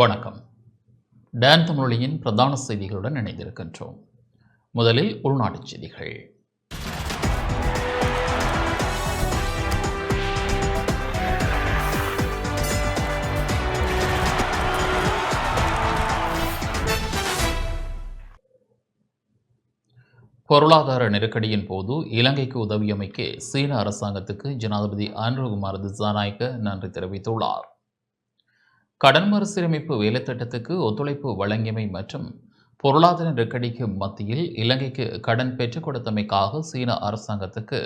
வணக்கம். டேன் தமிழொலியின் பிரதான செய்திகளுடன் இணைந்திருக்கின்றோம். முதலில் உள்நாட்டுச் செய்திகள். பொருளாதார நெருக்கடியின் போது இலங்கைக்கு உதவியமைக்கு சீன அரசாங்கத்துக்கு ஜனாதிபதி ஆண்ட்ரகுமார் திசாநாயக்க நன்றி தெரிவித்துள்ளார். கடன் மறுசீரமைப்பு வேலைத்திட்டத்துக்கு ஒத்துழைப்பு வழங்கியமை மற்றும் பொருளாதார நெருக்கடிக்கு மத்தியில் இலங்கைக்கு கடன் பெற்றுக் கொடுத்தமைக்காக சீன அரசாங்கத்துக்கு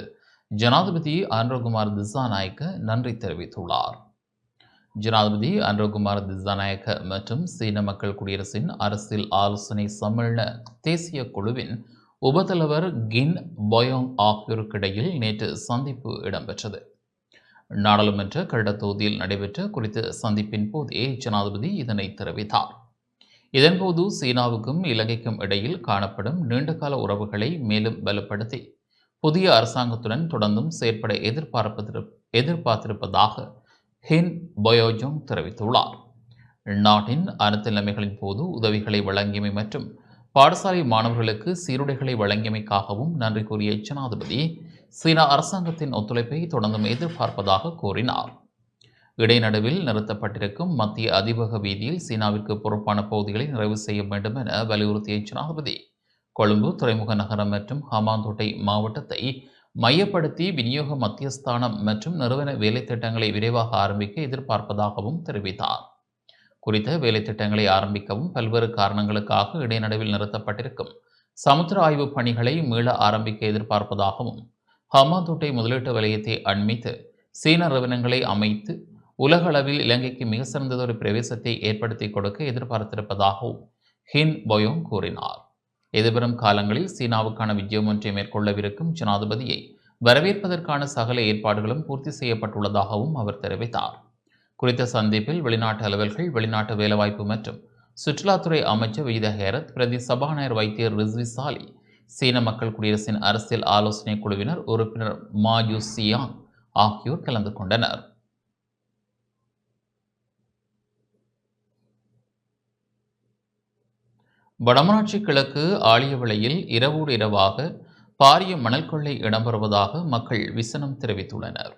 ஜனாதிபதி அன்ரகுமார் திசாநாயக்க நன்றி தெரிவித்துள்ளார். ஜனாதிபதி அன்ரகுமார் திசாநாயக்க மற்றும் சீன மக்கள் குடியரசின் அரசியல் ஆலோசனை சம்மேளன தேசிய குழுவின் உபதலைவர் கின் பொயோங் ஆகியோருக்கிடையில் நேற்று சந்திப்பு இடம்பெற்றது. நாடாளுமன்ற கருட தொகுதியில் நடைபெற்ற குறித்த சந்திப்பின் போதே ஜனாதிபதி இதனை தெரிவித்தார். இதன்போது சீனாவுக்கும் இலங்கைக்கும் இடையில் காணப்படும் நீண்டகால உறவுகளை மேலும் பலப்படுத்தி புதிய அரசாங்கத்துடன் தொடர்ந்தும் செயற்பட எதிர்பார்ப்பதிரு எதிர்பார்த்திருப்பதாக ஹின் பயோஜோங் தெரிவித்துள்ளார். நாட்டின் அனைத்து நிலைமைகளின் போது உதவிகளை வழங்கியமை மற்றும் பாடசாலை மாணவர்களுக்கு சீருடைகளை வழங்கியமைக்காகவும் நன்றி கூறிய ஜனாதிபதி சீனா அரசாங்கத்தின் ஒத்துழைப்பை தொடர்ந்தும் எதிர்பார்ப்பதாக கூறினார். இடைநடுவில் நிறுத்தப்பட்டிருக்கும் மத்திய அதிபக வீதியில் சீனாவிற்கு பொறுப்பான பகுதிகளை நிறைவு செய்ய வேண்டும் என வலியுறுத்திய ஜனாதிபதி கொழும்பு துறைமுக நகரம் மற்றும் ஹமாந்தோட்டை மாவட்டத்தை மையப்படுத்தி விநியோக மத்தியஸ்தானம் மற்றும் நிறுவன வேலைத்திட்டங்களை விரைவாக ஆரம்பிக்க எதிர்பார்ப்பதாகவும் தெரிவித்தார். குறித்த வேலைத்திட்டங்களை ஆரம்பிக்கவும் பல்வேறு காரணங்களுக்காக இடைநடுவில் நிறுத்தப்பட்டிருக்கும் சமுத்திர ஆய்வு பணிகளை மீள ஆரம்பிக்க எதிர்பார்ப்பதாகவும் ஹமாந்தோட்டை முதலீட்டு வலயத்தை அண்மித்து சீன நிறுவனங்களை அமைத்து உலக அளவில் இலங்கைக்கு மிக சிறந்ததொரு பிரவேசத்தை ஏற்படுத்தி கொடுக்க எதிர்பார்த்திருப்பதாகவும் ஹின் பொயோங் கூறினார். எதிர்வரும் காலங்களில் சீனாவுக்கான விஜயம் ஒன்றை மேற்கொள்ளவிருக்கும் ஜனாதிபதியை வரவேற்பதற்கான சகல ஏற்பாடுகளும் பூர்த்தி செய்யப்பட்டுள்ளதாகவும் அவர் தெரிவித்தார். குறித்த சந்திப்பில் வெளிநாட்டு அலுவல்கள் வெளிநாட்டு வேலைவாய்ப்பு மற்றும் சுற்றுலாத்துறை அமைச்சர் விஜித ஹேரத் பிரதி சபாநாயகர் வைத்தியர் ரிஸ்வி சாலி சீன மக்கள் குடியரசின் அரசியல் ஆலோசனை குழுவினர் உறுப்பினர் மாயு சியாங் ஆகியோர் கலந்து கொண்டனர். வடமராட்சி கிழக்கு ஆழியவிளையில் இரவோடு இரவாக பாரிய மணல் கொள்ளை இடம்பெறுவதாக மக்கள் விசனம் தெரிவித்துள்ளனர்.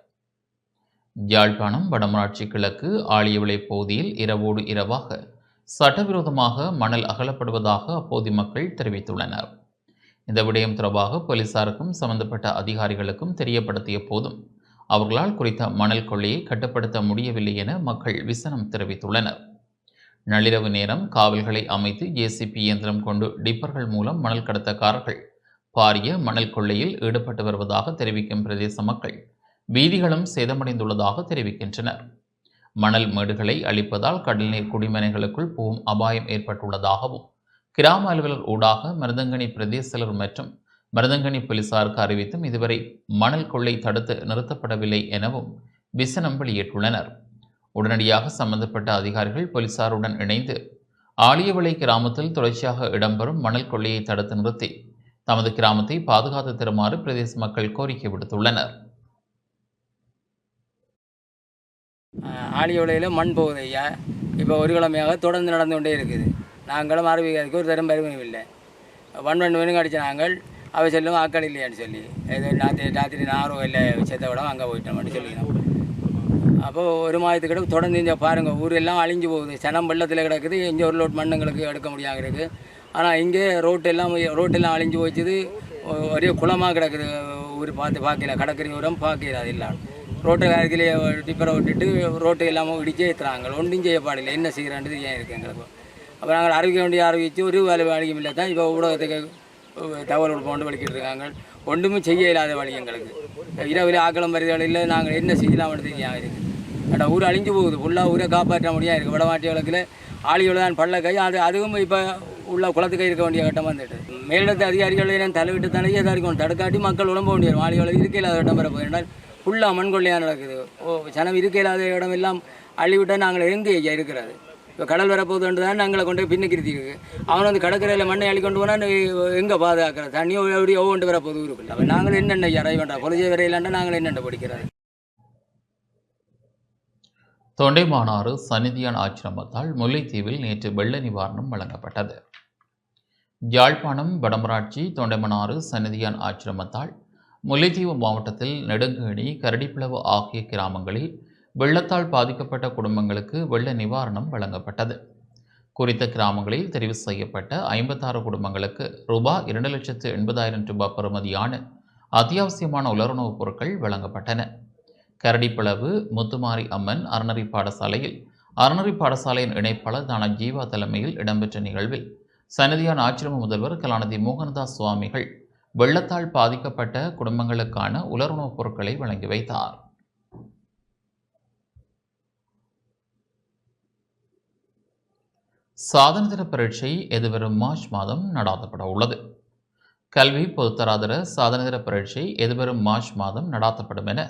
யாழ்ப்பாணம் வடமராட்சி கிழக்கு ஆழியவிளை பகுதியில் இரவோடு இரவாக சட்டவிரோதமாக மணல் அகலப்படுவதாக அப்போது மக்கள் தெரிவித்துள்ளனர். இந்த விடயம் தொடர்பாக போலீசாருக்கும் சம்பந்தப்பட்ட அதிகாரிகளுக்கும் தெரியப்படுத்திய போதும் அவர்களால் குறித்த மணல் கொள்ளையை கட்டுப்படுத்த முடியவில்லை என மக்கள் விசனம் தெரிவித்துள்ளனர். நள்ளிரவு நேரம் காவல்களை அமைத்து ஏசிபி இயந்திரம் கொண்டு டிப்பர்கள் மூலம் மணல் கடத்தக்காரர்கள் பாரிய மணல் கொள்ளையில் ஈடுபட்டு வருவதாக தெரிவிக்கும் பிரதேச மக்கள் வீதிகளும் சேதமடைந்துள்ளதாக தெரிவிக்கின்றனர். மணல் மேடுகளை அழிப்பதால் கடல்நீர் குடிமனைகளுக்குள் போகும் அபாயம் ஏற்பட்டுள்ளதாகவும் கிராம அலுவலர் ஊடாக மருதங்கனி பிரதேசலர் மற்றும் மருதங்கனி போலீசாருக்கு அறிவித்தும் இதுவரை மணல் கொள்ளை தடுத்து நிறுத்தப்படவில்லை எனவும் விசனம் வெளியிட்டுள்ளனர். உடனடியாக சம்பந்தப்பட்ட அதிகாரிகள் போலீசாருடன் இணைந்து ஆலியவளை கிராமத்தில் தொடர்ச்சியாக இடம்பெறும் மணல் கொள்ளையை தடுத்து நிறுத்தி தமது கிராமத்தை பாதுகாத்து தருமாறு பிரதேச மக்கள் கோரிக்கை விடுத்துள்ளனர். ஆலியவளையில் மண் போகுது ஐயா. இப்போ ஒரு கிழமையாக தொடர்ந்து நடந்து கொண்டே இருக்குது. நாங்களும் அறிவிக்கிறதுக்கு ஒரு தரம் பெருமையும் இல்லை. ஒன் ஒன் வேணுங்க அடித்த நாங்கள் அவை செல்லும் ஆக்கள் இல்லையான்னு சொல்லி. ஏதோ ராத்திரி ராத்திரி நாரோ இல்லை செத்த விடம் அங்கே போயிட்டோம்னு சொல்லிக்கிறோம். அப்போது ஒரு மாதத்துக்கிட்ட தொடர்ந்து இந்த பாருங்கள் ஊர் எல்லாம் அழிஞ்சு போகுது. சனம் வெள்ளத்தில் கிடக்குது இங்கே ஒரு லோட் மண்ணுங்களுக்கு எடுக்க முடியாமல் இருக்குது ஆனால் இங்கே ரோட்டு எல்லாம் ரோட்டெல்லாம் அழிஞ்சு போச்சுது ஒரே குளமாக கிடக்குது. ஊர் பார்த்து பார்க்கல கடற்கரை உரம் பார்க்கல அது எல்லாம். ரோட்டு காலத்திலே டிப்பரை விட்டுட்டு ரோட்டு எல்லாமே இடிச்சே ஏற்றுறாங்க ஒன்றும் செய்யப்பாடில்லை என்ன செய்கிறான்றது ஏன் இருக்குது எங்களுக்கு? அப்போ நாங்கள் அறிவிக்க வேண்டிய அறிவித்து ஒரு வேலை வணிகம் இல்லை தான். இப்போ ஊடகத்துக்கு தகவல் கொண்டு வலிக்கிட்டு இருக்காங்க. ஒன்றுமே செய்ய இல்லாத வழி எங்களுக்கு. இரவில் ஆக்களம் வருதலில் நாங்கள் என்ன செய்யலாம்னு தெரியாது இருக்குது ஆனால் ஊர் அழிஞ்சு போகுது. ஃபுல்லாக ஊரை காப்பாற்ற முடியாது இருக்குது வடமாட்டி வழக்கில் ஆளிகள் தான் பள்ள கை. அது அதுவும் இப்போ உள்ள குளத்துக்கு இருக்க வேண்டிய கட்டமாக வந்துட்டு. மேலிடத்து அதிகாரிகள் தலைவிட்டு தானே இதாக இருக்கும் தடுக்காட்டி மக்கள் உடம்ப வேண்டிய ஆளிகள் இருக்க இல்லாத இடம் பெற போயிருந்தால் ஃபுல்லாக மண் கொள்ளையாக நடக்குது. ஓ சனம் இருக்க இல்லாத இடம் எல்லாம் அள்ளிவிட்டால் நாங்கள் எங்கே இருக்கிறது? இப்போ கடல் வரப்போகுதுன்றது தான் நாங்களை கொண்டு போய் பின்னுக்கு இருக்கு. அவன் வந்து கடற்கரையில் மண்ணை அள்ளி கொண்டு போனால் எங்கே பாதுகாக்கிறது? தண்ணியோ எப்படி ஒவ்வொன்று வரப்போகுது ஊருக்குள்ள? அப்போ நாங்கள் என்னென்ன யாரை வேண்டாம் கொலைஜை பொலிஜை வரையிலாண்டா நாங்கள் என்னென்ன படிக்கிறது? தொண்டைமானாறு சன்னிதியான் ஆசிரமத்தால் முல்லைத்தீவில் நேற்று வெள்ள நிவாரணம் வழங்கப்பட்டது. யாழ்ப்பாணம் வடமராட்சி தொண்டைமனாறு சந்நிதியான் ஆசிரமத்தால் முல்லைத்தீவு மாவட்டத்தில் நெடுங்கேணி கரடிப்பிளவு ஆகிய கிராமங்களில் வெள்ளத்தால் பாதிக்கப்பட்ட குடும்பங்களுக்கு வெள்ள நிவாரணம் வழங்கப்பட்டது. குறித்த கிராமங்களில் தெரிவு செய்யப்பட்ட ஐம்பத்தாறு குடும்பங்களுக்கு ரூபாய் இரண்டு லட்சத்து எண்பதாயிரம் ரூபாய் பெறுமதியான அத்தியாவசியமான உலருணவுப் பொருட்கள் வழங்கப்பட்டன. கரடிப்பிளவு முத்துமாரி அம்மன் அறநறி பாடசாலையில் அறநறி பாடசாலையின் இணைப்பாளர் தான ஜீவா தலைமையில் இடம்பெற்ற நிகழ்வில் சன்னதியான் ஆச்சிரம முதல்வர் கலாநிதி மோகனதாஸ் சுவாமிகள் வெள்ளத்தால் பாதிக்கப்பட்ட குடும்பங்களுக்கான உலருணவுப் பொருட்களை வழங்கி வைத்தார். சாதனதர பரீட்சை எதிர்வரும் மார்ச் மாதம் நடாத்தப்பட உள்ளது. கல்வி பொதுத்தராதர சாதனதர பரீட்சை எதிர்வரும் மார்ச் மாதம் நடாத்தப்படும் என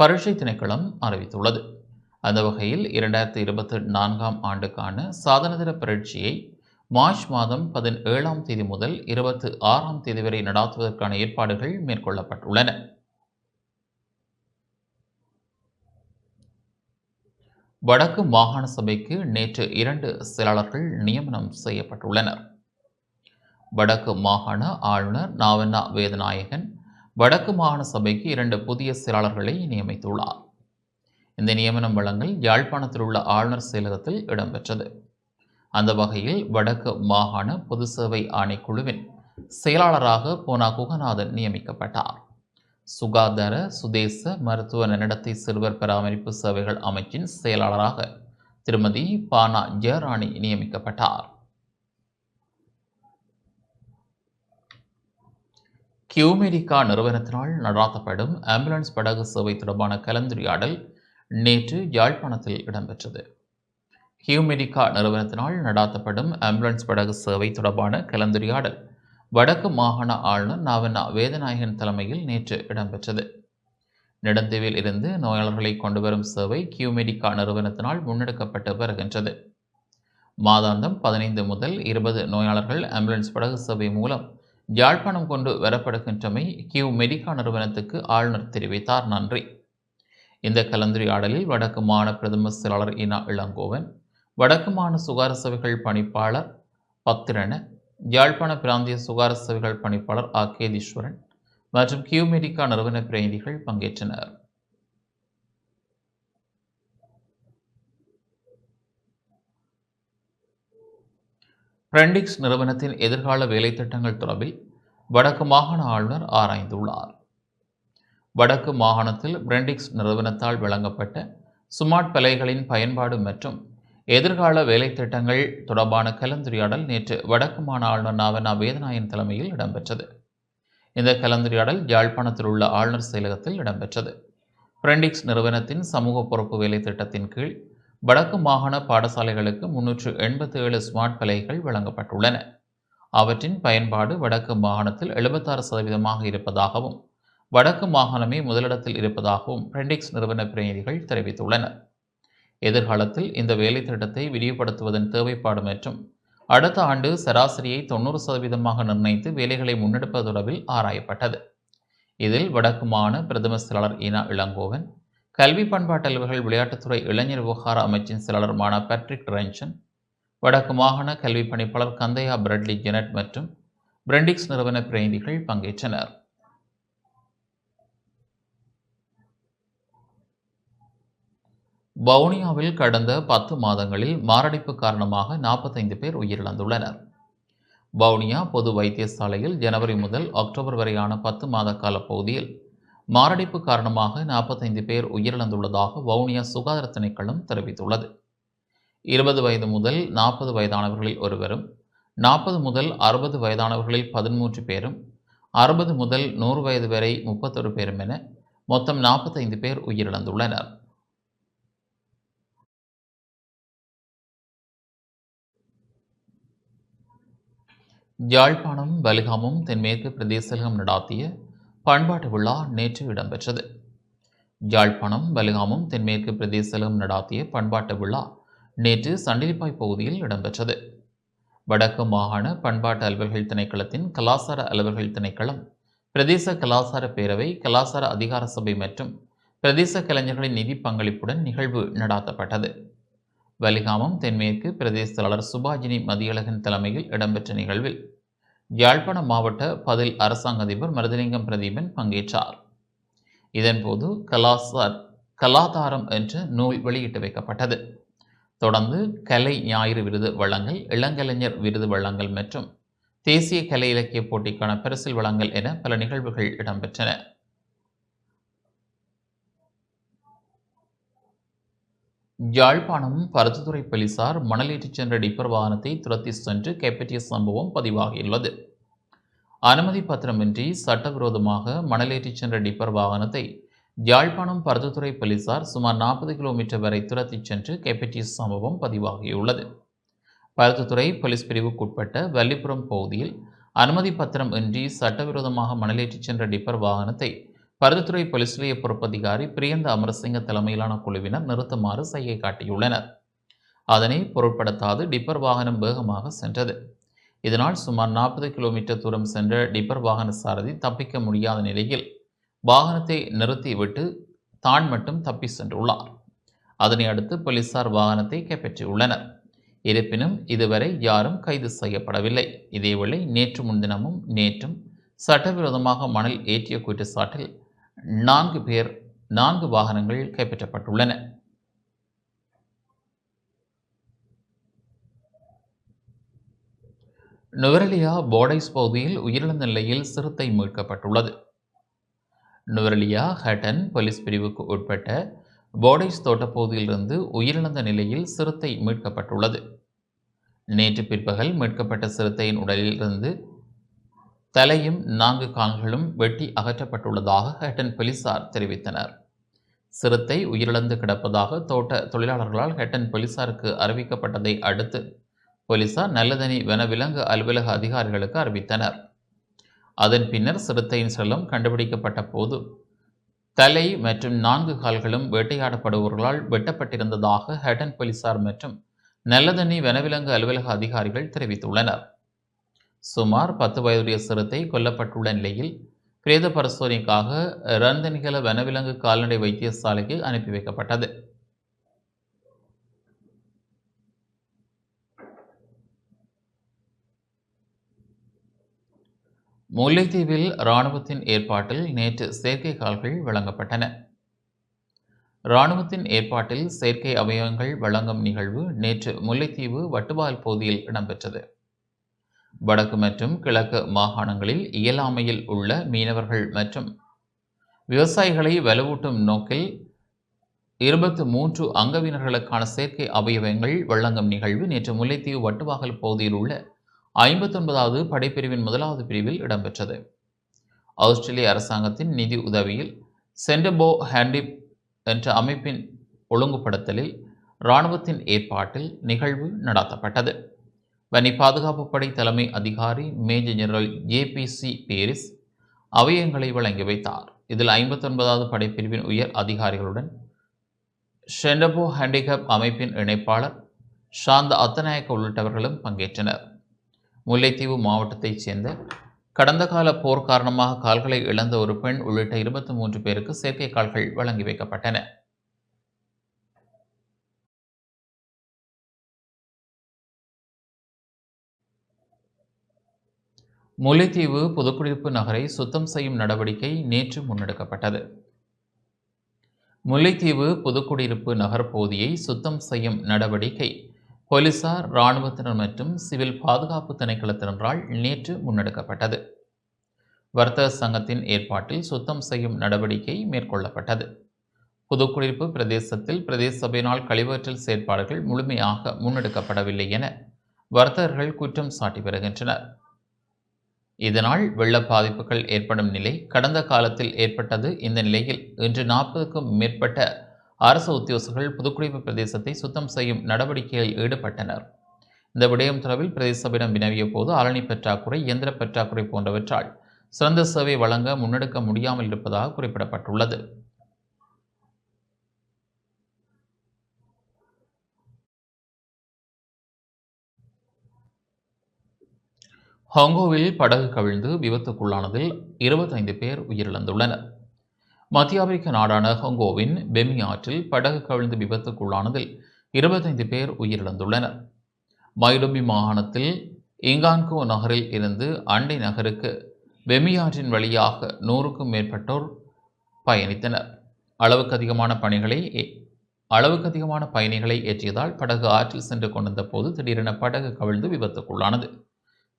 பரீட்சை திணைக்களம் அறிவித்துள்ளது. அந்த வகையில் இரண்டாயிரத்தி இருபத்தி நான்காம் ஆண்டுக்கான சாதனதர பரீட்சையை மார்ச் மாதம் பதினேழாம் தேதி முதல் இருபத்தி ஆறாம் தேதி வரை நடாத்துவதற்கான ஏற்பாடுகள் மேற்கொள்ளப்பட்டுள்ளன. வடக்கு மாகாண சபைக்கு நேற்று இரண்டு செயலாளர்கள் நியமனம் செய்யப்பட்டுள்ளனர். வடக்கு மாகாண ஆளுநர் நாவண்ணா வேதநாயகன் வடக்கு மாகாண சபைக்கு இரண்டு புதிய செயலாளர்களை நியமித்துள்ளார். இந்த நியமனம் வழங்கல் யாழ்ப்பாணத்தில் உள்ள ஆளுநர் செயலகத்தில் இடம்பெற்றது. அந்த வகையில் வடக்கு மாகாண பொது சேவை ஆணைக்குழுவின் செயலாளராக போனா குகநாதன் நியமிக்கப்பட்டார். சுகாதார சுதேச மருத்துவ நன்னடத்தை சிறுவர் பராமரிப்பு சேவைகள் அமைச்சின் செயலாளராக திருமதி பானா ஜெயராணி நியமிக்கப்பட்டார். கியூமெரிக்கா நிறுவனத்தினால் நடாத்தப்படும் ஆம்புலன்ஸ் படகு சேவை தொடர்பான கலந்துரையாடல் நேற்று யாழ்ப்பாணத்தில் இடம்பெற்றது. கியூமெரிக்கா நிறுவனத்தினால் நடாத்தப்படும் ஆம்புலன்ஸ் படகு சேவை தொடர்பான கலந்துரையாடல் வடக்கு மாகாண ஆளுநர் நாவனா வேதநாயகன் தலைமையில் நேற்று இடம்பெற்றது. நெடுந்தீவில் இருந்து நோயாளர்களை கொண்டுவரும் சேவை கியூமெடிக்கா நிறுவனத்தினால் முன்னெடுக்கப்பட்டு வருகின்றது. மாதாந்தம் பதினைந்து முதல் இருபது நோயாளர்கள் ஆம்புலன்ஸ் படகு சேவை மூலம் யாழ்ப்பாணம் கொண்டு வரப்படுகின்றமை கியூ மெடிக்கா நிறுவனத்துக்கு ஆளுநர் தெரிவித்தார். நன்றி. இந்த கலந்துரையாடலில் வடக்கு மாநில பிரதம செயலாளர் இனா இளங்கோவன் வடக்கு மாநில சுகார சேவைகள் பணிப்பாளர் பத்திரன யாழ்ப்பாண பிராந்திய சுகார சேவைகள் பணிப்பாளர் ஆகேதீஸ்வரன் மற்றும் கியூமெடிக்கா நிறுவன பிரதிநிதிகள் பங்கேற்றனர். பிரெண்டிக்ஸ் நிறுவனத்தின் எதிர்கால வேலை திட்டங்கள் தொடர்பில் வடக்கு மாகாண ஆளுநர் ஆராய்ந்துள்ளார். வடக்கு மாகாணத்தில் பிரெண்டிக்ஸ் நிறுவனத்தால் வழங்கப்பட்ட சுமார்ட் பலைகளின் பயன்பாடு மற்றும் எதிர்கால வேலைத்திட்டங்கள் தொடர்பான கலந்துரையாடல் நேற்று வடக்கு மாகாண ஆளுநர் நாவனா வேதநாயன் தலைமையில் இடம்பெற்றது. இந்த கலந்துரையாடல் யாழ்ப்பாணத்தில் உள்ள ஆளுநர் செயலகத்தில் இடம்பெற்றது. பிரெண்டிக்ஸ் நிறுவனத்தின் சமூக பொறுப்பு வேலை திட்டத்தின் கீழ் வடக்கு மாகாண பாடசாலைகளுக்கு முன்னூற்று எண்பத்தி ஏழு ஸ்மார்ட் பலைகள் வழங்கப்பட்டுள்ளன. அவற்றின் பயன்பாடு வடக்கு மாகாணத்தில் எழுபத்தாறு சதவீதமாக இருப்பதாகவும் வடக்கு மாகாணமே முதலிடத்தில் இருப்பதாகவும் பிரெண்டிக்ஸ் நிறுவன பிரதிநிதிகள் தெரிவித்துள்ளனர். எதிர்காலத்தில் இந்த வேலை திட்டத்தை விரிவுபடுத்துவதன் தேவைப்பாடு மற்றும் அடுத்த ஆண்டு சராசரியை தொண்ணூறு சதவீதமாக நிர்ணயித்து வேலைகளை முன்னெடுப்பது தொடர்பில் ஆராயப்பட்டது. இதில் வடக்குமான பிரதம செயலாளர் ஈனா இளங்கோவன் கல்வி பண்பாட்டு அலுவல்கள் விளையாட்டுத்துறை இளைஞர் விவகார அமைச்சின் செயலாளருமான பேட்ரிக் ரஞ்சன் வடக்கு மாகாண கல்வி பணிப்பாளர் கந்தையா பிரட்லி ஜெனட் மற்றும் பிரெண்டிக்ஸ் நிறுவன பிரதிநிதிகள் பங்கேற்றனர். வவுனியாவில் கடந்த பத்து மாதங்களில் மாரடைப்பு காரணமாக நாற்பத்தைந்து பேர் உயிரிழந்துள்ளனர். வவுனியா பொது வைத்தியசாலையில் ஜனவரி முதல் அக்டோபர் வரையான பத்து மாத கால பகுதியில் மாரடைப்பு காரணமாக நாற்பத்தைந்து பேர் உயிரிழந்துள்ளதாக வவுனியா சுகாதார திணைக்களம் தெரிவித்துள்ளது. இருபது வயது முதல் நாற்பது வயதானவர்களில் ஒருவரும் நாற்பது முதல் அறுபது வயதானவர்களில் பதிமூன்று பேரும் அறுபது முதல் நூறு வயது வரை முப்பத்தொரு பேரும் என மொத்தம் நாற்பத்தைந்து பேர் உயிரிழந்துள்ளனர். யாழ்ப்பாணம் பலிகாமும் தென்மேற்கு பிரதேசகம் நடாத்திய பண்பாட்டு விழா நேற்று இடம்பெற்றது. யாழ்ப்பாணம் பலிகாமும் தென்மேற்கு பிரதேசகம் நடாத்திய பண்பாட்டு விழா நேற்று சண்டிலிப்பாய் பகுதியில் இடம்பெற்றது. வடக்கு மாகாண பண்பாட்டு அலுவல்கள் திணைக்களத்தின் கலாசார அலுவல்கள் திணைக்களம் பிரதேச கலாசார பேரவை கலாசார அதிகார சபை மற்றும் பிரதேச கலைஞர்களின் நிதி பங்களிப்புடன் நிகழ்வு நடாத்தப்பட்டது. வலிகாமம் தென்மேற்கு பிரதேச சுபாஜினி மதியழகன் தலைமையில் இடம்பெற்ற நிகழ்வில் யாழ்ப்பாணம் மாவட்ட பதில் அரசாங்க அதிபர் மருதலிங்கம் பிரதீபன் பங்கேற்றார். இதன்போது கலாசார் கலாதாரம் என்ற நூல் வெளியிட்டு வைக்கப்பட்டது. தொடர்ந்து கலை ஞாயிறு விருது வழங்கல் இளங்கலைஞர் விருது வழங்கல் மற்றும் தேசிய கலை இலக்கிய போட்டிக்கான பரிசில் வழங்கல் என பல நிகழ்வுகள் இடம்பெற்றன. யாழ்ப்பாணம் பருத்தித்துறை போலீசார் மணலேற்றிச் சென்ற டிப்பர் வாகனத்தை துரத்தி சென்று கைப்பற்றிய சம்பவம் பதிவாகியுள்ளது. அனுமதி பத்திரமின்றி சட்டவிரோதமாக மணலேற்றிச் சென்ற டிப்பர் வாகனத்தை யாழ்ப்பாணம் பருத்தித்துறை போலீசார் சுமார் நாற்பது கிலோமீட்டர் வரை துரத்திச் சென்று கைப்பற்றிய சம்பவம் பதிவாகியுள்ளது. பருத்தித்துறை போலீஸ் பிரிவுக்குட்பட்ட வள்ளிபுரம் பகுதியில் அனுமதி பத்திரம் இன்றி சட்டவிரோதமாக மணலேற்றிச் சென்ற டிப்பர் வாகனத்தை பருத்தித்துறை போலீஸ் பொறுப்பதிகாரி பிரியந்த அமரசிங்க தலைமையிலான குழுவினர் நிறுத்துமாறு செய்ய காட்டியுள்ளனர். அதனை பொருட்படுத்தாது டிப்பர் வாகனம் வேகமாக சென்றது. இதனால் சுமார் நாற்பது கிலோமீட்டர் தூரம் சென்ற டிப்பர் வாகன சாரதி தப்பிக்க முடியாத நிலையில் வாகனத்தை நிறுத்திவிட்டு தான் மட்டும் தப்பி சென்றுள்ளார். அதனை அடுத்து போலீசார் வாகனத்தை கைப்பற்றியுள்ளனர். இருப்பினும் இதுவரை யாரும் கைது செய்யப்படவில்லை. இதேவேளை நேற்று முன்தினமும் நேற்றும் சட்டவிரோதமாக மணல் ஏற்றிய குற்றச்சாட்டில் நான்கு பேர் நான்கு வாகனங்கள் கைப்பற்றப்பட்டுள்ளன. நுவரெலியா போர்டைஸ் பகுதியில் உயிரிழந்த நிலையில் சிறுத்தை மீட்கப்பட்டுள்ளது. நுவரெலியா ஹட்டன் போலீஸ் பிரிவுக்கு உட்பட்ட போர்டைஸ் தோட்டப்பகுதியிலிருந்து உயிரிழந்த நிலையில் சிறுத்தை மீட்கப்பட்டுள்ளது. நேற்று பிற்பகல் மீட்கப்பட்ட சிறுத்தையின் உடலில் இருந்து தலையும் நான்கு கால்களும் வெட்டி அகற்றப்பட்டுள்ளதாக ஹெட்டன் போலீசார் தெரிவித்தனர். சிறுத்தை உயிரிழந்து கிடப்பதாக தோட்ட தொழிலாளர்களால் ஹெட்டன் போலீசாருக்கு அறிவிக்கப்பட்டதை அடுத்து போலீசார் நல்லதனி வனவிலங்கு அலுவலக அதிகாரிகளுக்கு அறிவித்தனர். அதன் பின்னர் சிறுத்தையின் செல்லம் கண்டுபிடிக்கப்பட்ட போது தலை மற்றும் நான்கு கால்களும் வேட்டையாடப்படுபவர்களால் வெட்டப்பட்டிருந்ததாக ஹட்டன் போலீசார் மற்றும் நல்லதண்ணி வனவிலங்கு அலுவலக அதிகாரிகள் தெரிவித்துள்ளனர். சுமார் பத்து வயதுடைய சிறுத்தை கொல்லப்பட்டுள்ள நிலையில் பிரேத பரிசோதனைக்காக ரந்தன்கல வனவிலங்கு கால்நடை வைத்தியசாலைக்கு அனுப்பி வைக்கப்பட்டது. முல்லைத்தீவில் இராணுவத்தின் ஏற்பாட்டில் நேற்று செயற்கை கால்கள் வழங்கப்பட்டன. இராணுவத்தின் ஏற்பாட்டில் செயற்கை அவயவங்கள் வழங்கும் நிகழ்வு நேற்று முல்லைத்தீவு வட்டுவால் பகுதியில் இடம்பெற்றது. வடக்கு மற்றும் கிழக்கு மாகாணங்களில் இயலாமையில் உள்ள மீனவர்கள் மற்றும் விவசாயிகளை வலுவூட்டும் நோக்கில் இருபத்து மூன்று அங்கவினர்களுக்கான செயற்கை அவயவங்கள் வழங்கும் நிகழ்வு நேற்று முல்லைத்தீவு வட்டுவாகல் பகுதியில் உள்ள ஐம்பத்தொன்பதாவது படைப்பிரிவின் முதலாவது பிரிவில் இடம்பெற்றது. ஆஸ்திரேலிய அரசாங்கத்தின் நிதி உதவியில் சென்டபோ ஹேண்டிப் என்ற அமைப்பின் ஒழுங்குபடுத்தலில் இராணுவத்தின் ஏற்பாட்டில் நிகழ்வு நடாத்தப்பட்டது. வன்னி பாதுகாப்பு படை தலைமை அதிகாரி மேஜர் ஜெனரல் ஏபிசி பேரிஸ் அவயங்களை வழங்கி வைத்தார். இதில் ஐம்பத்தொன்பதாவது படைப்பிரிவின் உயர் அதிகாரிகளுடன் ஷெண்டபோ ஹேண்டிகப் அமைப்பின் இணைப்பாளர் சாந்த அத்தநாயக்க உள்ளிட்டவர்களும் பங்கேற்றனர். முல்லைத்தீவு மாவட்டத்தைச் சேர்ந்த கடந்த கால போர் காரணமாக கால்களை இழந்த ஒரு பெண் உள்ளிட்ட இருபத்தி மூன்று பேருக்கு செயற்கை கால்கள் வழங்கி வைக்கப்பட்டன. முல்லைத்தீவு புதுக்குடியிருப்பு நகரை சுத்தம் செய்யும் நடவடிக்கை நேற்று முன்னெடுக்கப்பட்டது. முல்லைத்தீவு புதுக்குடியிருப்பு நகர் பகுதியை சுத்தம் செய்யும் நடவடிக்கை போலீசார் இராணுவத்தினர் மற்றும் சிவில் பாதுகாப்பு திணைக்களத்தினரால் நேற்று முன்னெடுக்கப்பட்டது. வர்த்தக சங்கத்தின் ஏற்பாட்டில் சுத்தம் செய்யும் நடவடிக்கை மேற்கொள்ளப்பட்டது. புதுக்குடியிருப்பு பிரதேசத்தில் பிரதேச சபையினால் கழிவற்றல் செயற்பாடுகள் முழுமையாக முன்னெடுக்கப்படவில்லை என வர்த்தகர்கள் குற்றம் சாட்டி வருகின்றனர். இதனால் வெள்ள பாதிப்புகள் ஏற்படும் நிலை கடந்த காலத்தில் ஏற்பட்டது. இந்த நிலையில் இன்று நாற்பதுக்கும் மேற்பட்ட அரசு உத்தியோகர்கள் புதுக்குடிப்பு பிரதேசத்தை சுத்தம் செய்யும் நடவடிக்கையில் ஈடுபட்டனர். இந்த விடயம் தொடர்பில் பிரதேச சபையிடம் வினவிய போது ஆளணி பற்றாக்குறை இயந்திர பற்றாக்குறை போன்றவற்றால் சிறந்த சேவை வழங்க முன்னெடுக்க முடியாமல் இருப்பதாக குறிப்பிடப்பட்டுள்ளது. ஹாங்கோவில் படகு கவிழ்ந்து விபத்துக்குள்ளானதில் இருபத்தைந்து பேர் உயிரிழந்துள்ளனர். மத்திய ஆப்பிரிக்க நாடான ஹொங்கோவின் பெமி ஆற்றில் படகு கவிழ்ந்து விபத்துக்குள்ளானதில் இருபத்தைந்து பேர் உயிரிழந்துள்ளனர். மைடோபி மாகாணத்தில் இங்கான்கோ நகரில் இருந்து அண்டை நகருக்கு பெமி ஆற்றின் வழியாக நூறுக்கும் மேற்பட்டோர் பயணித்தனர். அளவுக்கு அதிகமான பணிகளை அளவுக்கு அதிகமான பயணிகளை ஏற்றியதால் படகு ஆற்றில் சென்று கொண்டிருந்த போது திடீரென படகு கவிழ்ந்து விபத்துக்குள்ளானது.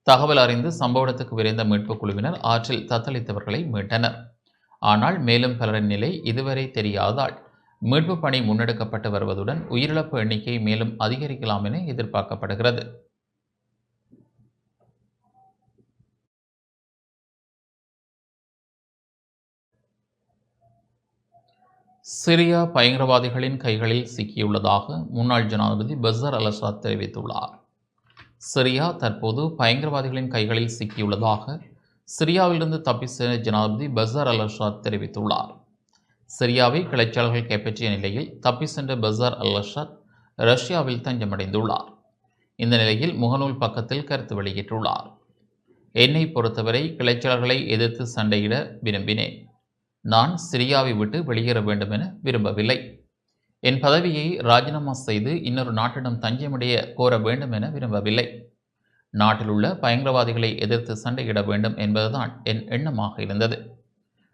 தகவல் அறிந்து சம்பவ இடத்துக்கு விரைந்த மீட்புக் குழுவினர் ஆற்றில் தத்தளித்தவர்களை மீட்டனர். ஆனால் மேலும் பலரின் நிலை இதுவரை தெரியாதால் மீட்பு பணி முன்னெடுக்கப்பட்டு வருவதுடன் உயிரிழப்பு எண்ணிக்கை மேலும் அதிகரிக்கலாம் என எதிர்பார்க்கப்படுகிறது. சிரியா பயங்கரவாதிகளின் கைகளில் சிக்கியுள்ளதாக முன்னாள் ஜனாதிபதி பசர் அல் அசாத் தெரிவித்துள்ளார். சிரியா தற்போது பயங்கரவாதிகளின் கைகளில் சிக்கியுள்ளதாக சிரியாவிலிருந்து தப்பி சென்ற ஜனாதிபதி பசார் அல் அசாத் தெரிவித்துள்ளார். சிரியாவை கிளைச்சாளர்கள் கைப்பற்றிய நிலையில் தப்பி சென்ற பசார் அல் அஷாத் ரஷ்யாவில் தஞ்சமடைந்துள்ளார். இந்த நிலையில் முகநூல் பக்கத்தில் கருத்து வெளியிட்டுள்ளார். என்னை பொறுத்தவரை கிளைச்சாளர்களை எதிர்த்து சண்டையிட விரும்பினேன். நான் சிரியாவை விட்டு வெளியேற வேண்டும் என விரும்பவில்லை. என் பதவியை ராஜினாமா செய்து இன்னொரு நாட்டிடம் தஞ்சமடைய கோர வேண்டும் என விரும்பவில்லை. நாட்டில் உள்ள பயங்கரவாதிகளை எதிர்த்து சண்டையிட வேண்டும் என்பதுதான் என் எண்ணமாக இருந்தது.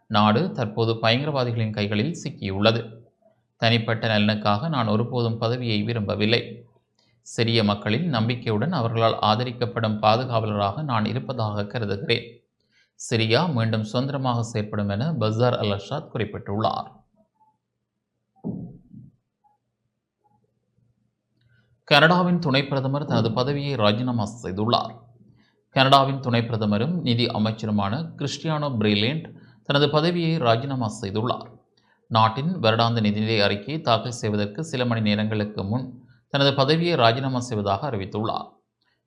நாடு தற்போது பயங்கரவாதிகளின் கைகளில் சிக்கியுள்ளது. தனிப்பட்ட நலனுக்காக நான் ஒருபோதும் பதவியை விரும்பவில்லை. சிறிய மக்களின் நம்பிக்கையுடன் அவர்களால் ஆதரிக்கப்படும் பாதுகாவலராக நான் இருப்பதாக கருதுகிறேன். சிரியா மீண்டும் சுதந்திரமாக செயற்படும் என பசார் அல் அஷாத் குறிப்பிட்டுள்ளார். கனடாவின் துணை பிரதமர் தனது பதவியை ராஜினாமா செய்துள்ளார். கனடாவின் துணை பிரதமரும் நிதி அமைச்சருமான கிறிஸ்டியானோ பிரிலேண்ட் தனது பதவியை ராஜினாமா செய்துள்ளார். நாட்டின் வருடாந்த நிதிநிலை அறிக்கையை தாக்கல் செய்வதற்கு சில மணி நேரங்களுக்கு முன் தனது பதவியை ராஜினாமா செய்வதாக அறிவித்துள்ளார்.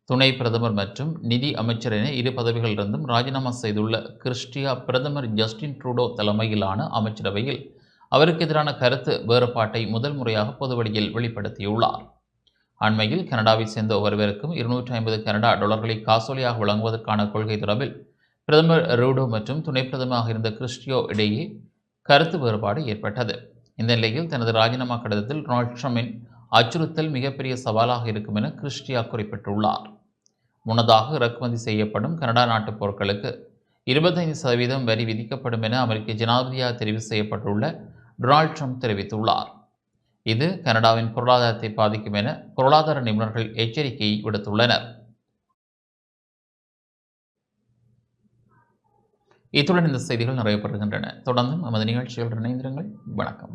துணை பிரதமர் மற்றும் நிதி அமைச்சர் என இரு பதவிகளிலிருந்தும் ராஜினாமா செய்துள்ள கிறிஸ்டியா பிரதமர் ஜஸ்டின் ட்ரூடோ தலைமையிலான அமைச்சரவையில் அவருக்கு எதிரான கருத்து வேறுபாட்டை முதல் முறையாக பொதுவெளியில் வெளிப்படுத்தியுள்ளார். அண்மையில் கனடாவை சேர்ந்த ஒருவருக்கும் இருநூற்றி ஐம்பது கனடா டாலர்களை காசோலியாக வழங்குவதற்கான கொள்கை தொடர்பில் பிரதமர் ரூடோ மற்றும் துணை பிரதமராக இருந்த கிறிஸ்டியோ இடையே கருத்து வேறுபாடு ஏற்பட்டது. இந்த நிலையில் தனது ராஜினாமா கடிதத்தில் டொனால்ட் ட்ரம்பின் அச்சுறுத்தல் மிகப்பெரிய சவாலாக இருக்கும் என கிறிஸ்டியா குறிப்பிட்டுள்ளார். முன்னதாக இறக்குமதி செய்யப்படும் கனடா நாட்டு பொருட்களுக்கு இருபத்தைந்து சதவீதம் வரி விதிக்கப்படும் என அமெரிக்க ஜனாதிபதியாக தெரிவு செய்யப்பட்டுள்ள டொனால்ட் ட்ரம்ப் தெரிவித்துள்ளார். இது கனடாவின் பொருளாதாரத்தை பாதிக்கும் என பொருளாதார நிபுணர்கள் எச்சரிக்கை விடுத்துள்ளனர். இத்துடன் இந்த செய்திகள் நிறைவேறுகின்றன தொடர்ந்தும் நமது நிகழ்ச்சிகள் இணைந்திருங்கள். வணக்கம்.